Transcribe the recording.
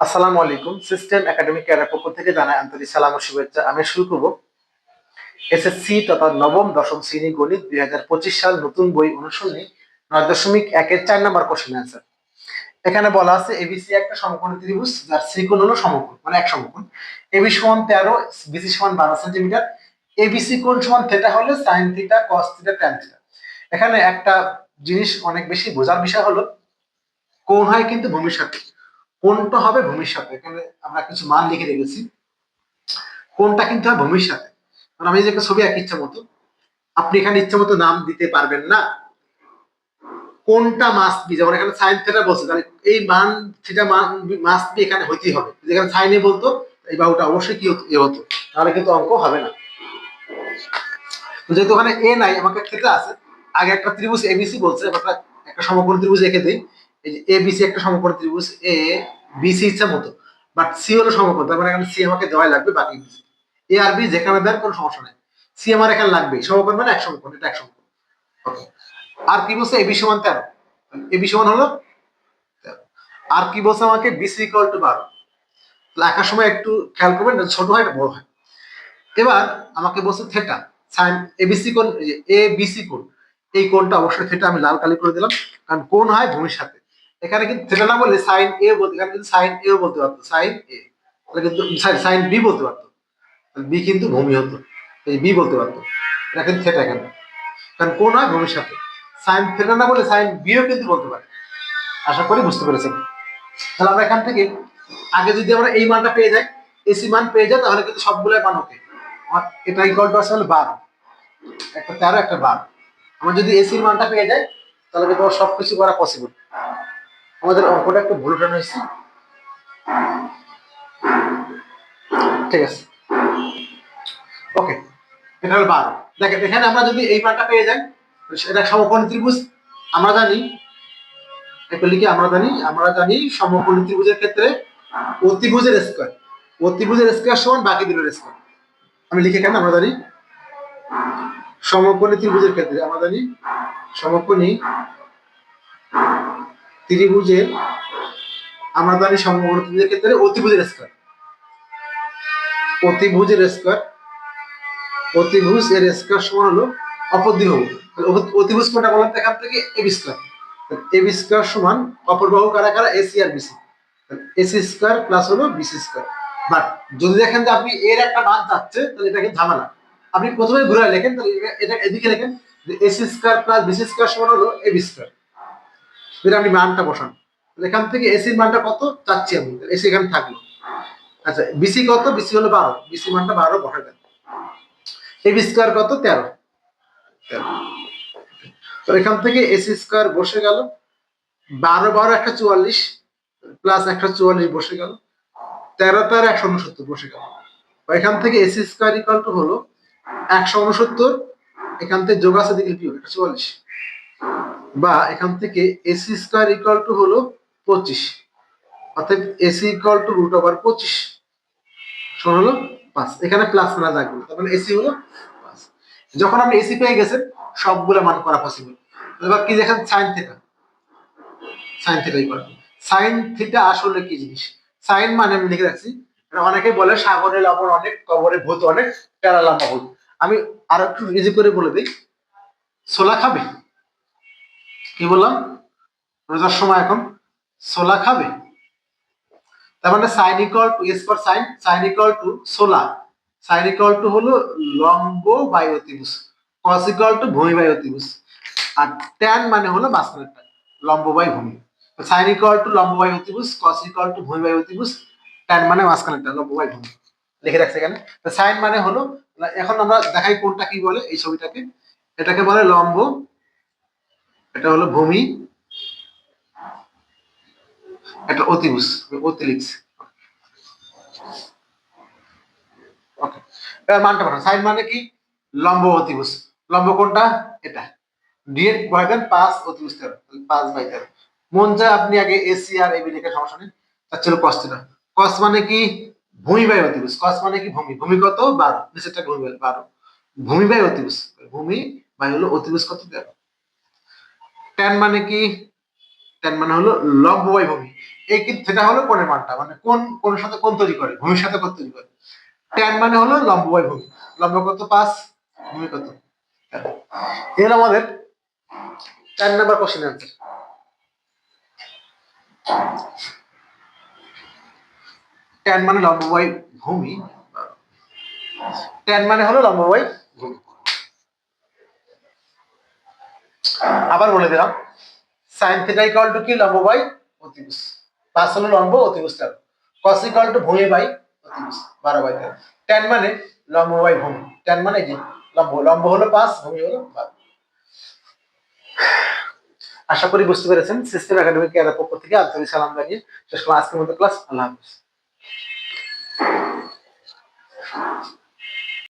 আসসালামু আলাইকুম। System academic কেয়ারের পক্ষ থেকে জানাই আন্তরিক সালাম ও শুভেচ্ছা। আমি শুরু করব। এসএসসি তথা নবম, দশম শ্রেণি গণিত দুই হাজার পঁচিশ সাল নতুন বই অনুসরণে নয় দশমিক একের চার নাম্বার কোশ্চেন অ্যান্সার এখানে বলা আছে এবিসি একটা সমকোণ ত্রিভুজ, যার শ্রীকোণ হলো সমকোণ মানে এক সমকোণ। এবি সমান তেরো বিসি সমান বারো সেন্টিমিটার। এবিসি কোণ সমান থিটা হলে sine theta cos theta tan theta এখানে একটা জিনিস অনেক বেশি বোঝার বিষয় হলো, কোণ হয় কিন্তু ভূমির সাথে কোনটা হবে ভূমির সাথে এখানে আমরা কিছু মান লিখে রেখেছি। কোনটা কিন্তু হয় ভূমির সাথে কারণ আমি যে ছবি আঁকি ইচ্ছা মতো, আপনি এখানে ইচ্ছা মতো নাম দিতে পারবেন না। কোনটা মাস্ট বি যেমন এখানে সাইন থিটা বলছে, তাহলে এই মান থিটা মান মাস্ট বি এখানে হইতেই হবে। যেখানে সাইনে বলতো, এই বাহুটা অবশ্যই কি হতো, এ হতো। তাহলে কিন্তু অঙ্ক হবে না। যেহেতু ওখানে এ নাই, আমাকে থিটা আছে। আগে একটা ত্রিভুজ এবিসি বলছে একটা- সমকোণ ত্রিভুজ এঁকে দিই। এই যে এবিসি একটা সমকোণ ত্রিভুজ এ বিসি ইচ্ছা মতো বাট সি হলো সমকোণ, তার মানে এখানে সি আমাকে দেওয়াই লাগবে বাকি এ আর বি যেখানে দেন কোনো সমস্যা নাই। সি আমার এখানে লাগবে, সমকোণ মানে এক সমকোণ, এটা এক সমকোণ। আর কি বলছে? এবি সমান তেরো। এবি সমান হলো আর কি বলছে আমাকে? বিসি ইকুয়াল টু বারো। আঁকার সময় একটু খেয়াল করবেন ছোট হয়, এটা বড় হয়। এবার আমাকে বলছে থেটা সাইন এবিসি কোণ এ বিসি কোণ, এই কোণটা অবশ্যই থেটা আমি লাল কালি করে দিলাম। কারণ কোণ হয় ভূমির সাথে। এখানে কিন্তু থেটা না বললে সাইন এ বলতে, এখানে কিন্তু সাইন এও বলতে পারতো সাইন এ তাহলে কিন্তু সাইন বি বলতে পারতো। বি কিন্তু ভূমি হতো এই বি বলতে পারতো। এটা কিন্তু থেটা এখানে। কারণ কোন হয় ভূমির সাথে। সাইন থেটা না বলে সাইন বিও কিন্তু বলতে পারে। আশা করি বুঝতে পেরেছেন। তাহলে আমরা এখান থেকে আগে যদি আমরা এই মানটা পেয়ে যাই এসি মান পেয়ে যাই, তাহলে কিন্তু সবগুলোই মান ওকে এটা ইকুয়াল টু আসলে বারো। একটা তেরো, একটা বারো। আমরা যদি এসির মানটা পেয়ে যাই, তাহলে কিন্তু আমার সবকিছু করা পসিবল আমাদের অঙ্কটা একটু ভুল হয়েছে। ঠিক আছে। ওকে, এটা হলো বারো। দেখেন, এখানে আমরা যদি এই মানটা পেয়ে যাই, এটা সমকোণ ত্রিভুজ, আমরা জানি, একটু লিখে, আমরা জানি আমরা জানি সমকোণ ত্রিভুজের ক্ষেত্রে অতিভুজের স্কোয়ার অতিভুজের স্কোয়ার সমান, বাকি দুটোর স্কোয়ার আমি লিখে কেন আমরা জানি, সমকোণী ত্রিভুজের ক্ষেত্রে, আমরা জানি, সমকোণী ত্রিভুজের আমরা জানি সমকোণী ত্রিভুজের ক্ষেত্রে অতিভুজের স্কোয়ার অতিভুজের স্কোয়ার অতিভুজ এর স্কোয়ার সমান হলো অপর বাহু অতিভুজ কোনটা বললাম এখান থেকে এবি স্কোয়ার এবি স্কোয়ার সমান অপর বাহু কারা কারা? এসি আর বিসি এসি স্কোয়ার প্লাস হলো বিসি স্কোয়ার বাট যদি দেখেন যে আপনি এর একটা মান যাচ্ছে তাহলে এটা কিন্তু ঝামেলা। আপনি প্রথমে ঘুরে লেখেন, তাহলে এটা এদিকে লেখেন AC square plus BC square সমান হলো এবি স্কোয়ার যদি আপনি মানটা বসান এখান থেকে এসির মানটা কত চাচ্ছি আমি? এসি এখানে থাকল। আচ্ছা বিসি কত? বিসি হলো বারো। বিসি মানটা বারো বসা দেন এবি স্কোয়ার কত? তেরো। তো এখান থেকে এসি স্কোয়ার বসে গেল। বারো বারো, একটা চুয়াল্লিশ প্লাস একটা চুয়াল্লিশ বসে গেল। তেরো তেরো একশো উনসত্তর বসে গেল। এখান থেকে এসি স্কোয়ার ইকাল হলো একশো উনসত্তর। এখান থেকে যোগ আছে দিকে চুয়াল্লিশ। বা এখান থেকে এসি স্কোয়ার ইকাল টু হলো পঁচিশ। অর্থাৎ AC equal to root over পঁচিশ। শোন হলো পাঁচ। এখানে প্লাস না তার মানে এসি হলো পাঁচ। যখন আপনি এসি পেয়ে গেছেন, সবগুলো মান করা পসিবল এবার কি দেখেন? Sine theta sine theta equal to sine theta আসলে কি জিনিস? সাইন মানে আমি লিখে রাখছি, এটা অনেকেই বলে সাগরে লবণ অনেক, কবরে ভূত অনেক প্যারা লম্বা ভূত। আমি আর একটু ইজি করে বলে দিই। ছোলা খাবে? কি বললাম? রোজার সময় এখন সোলা খাবে? তার মানে sine to S for sine sine to সোলা। সাইন টু হলো লম্ব বাই অতিভুজ কস টু ভূমি বাই অতিভুজ আর ট্যান মানে হলো মাঝখানেরটা লম্ব বাই ভূমি সাইন ইকুয়াল টু লম্ব বাই অতিভুজ কস টু ভূমি বাই অতিভুজ ট্যান মানে মাঝখানেরটা লম্ব বাই ভূমি লিখে রাখছে এখানে। সাইন মানে হলো, এখন আমরা দেখাই কোনটা কি বলে এই ছবিটাকে। এটাকে বলে লম্ব এটা হলো ভূমি, এটা অতিভুজ অতি লিখছে ওকে এবার মানটা পাঠান সাইন মানে কি? লম্ব অতিভুজ। লম্ব কোনটা? এটা। ডিএড বসাবেন পাঁচ অতিভুজ তেরো পাঁচ বাই তেরো। মন যায় আপনি আগে এসি আর এবি লিখে সমস্যা নেই তার ছিল কস না কস মানে কি? ভূমি বাই অতিভুজ। কস মানে কি? ভূমি। ভূমি কত? বারো। নিচেরটা ভূমি বাই বারো। ভূমি বাই অতিভুজ। ভূমি বাই হলো অতিভুজ কত? তেরো। ট্যান মানে কি? ট্যান মানে হলো লম্ব বাই ভূমি। এই কিন্তু সেটা হলো কোণের মানটা মানে কোন কোন সাথে কোন তৈরি করে, ভূমির সাথে কোন তৈরি করে। ট্যান মানে হলো লম্ব বাই ভূমি। লম্ব কত? পাঁচ, ভূমি কত? এর আমাদের চার নাম্বার কোশ্চেন অ্যান্সার ট্যান মানে লম্ব বাই ভূমি। ট্যান মানে হলো লম্ব বাই ভূমি আবার বলে দিলাম সাইন থিটা ইকুয়াল টু কি লম্ব বাই অতিভুজ? পাঁচ হলো লম্ব, অতিভুজ তেরো কস ইকুয়াল টু ভূমি বাই অতিভুজ, বারো বাই তেরো। ট্যান মানে লম্ব বাই ভূমি। ট্যান মানে কি? লম্ব। লম্ব হলো পাঁচ ভূমি হলো বারো। আশা করি বুঝতে পেরেছেন। সিস্টেম একাডেমিক কেয়ারের পক্ষ থেকে আন্তরিক সালাম জানিয়ে শেষ করলাম। আজকের মতো ক্লাস আল্লাহ হাফিজ।